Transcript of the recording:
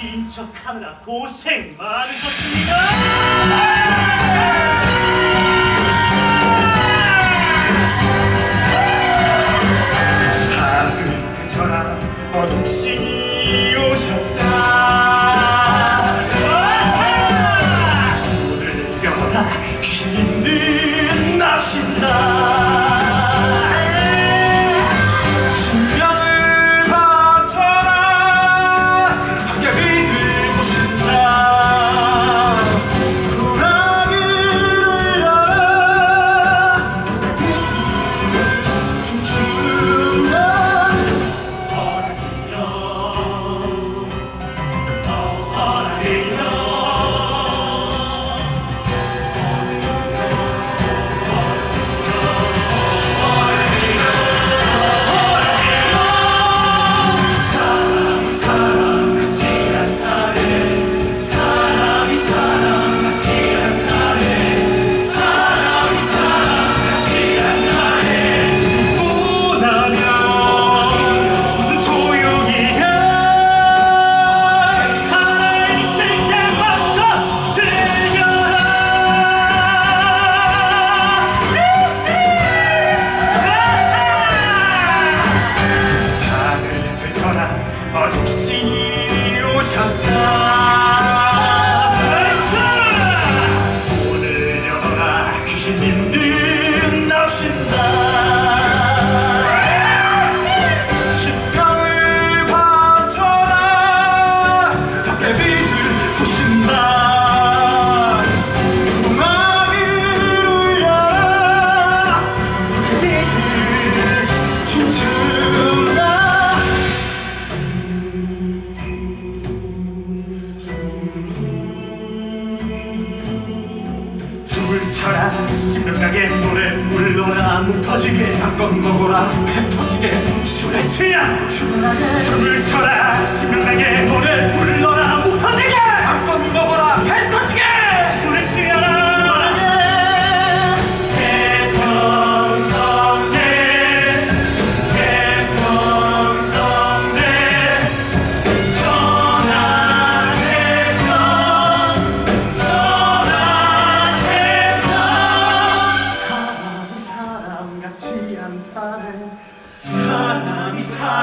민첩하느라 고생 많으셨습니다. Hallelujah. 불쳐라. 심각하게 물에 물러라 흩어지게. 한건 먹어라. 배 터지게. 술에 취한 주문하게 춤을 춰라. 심각하게 물에 불 Yeah.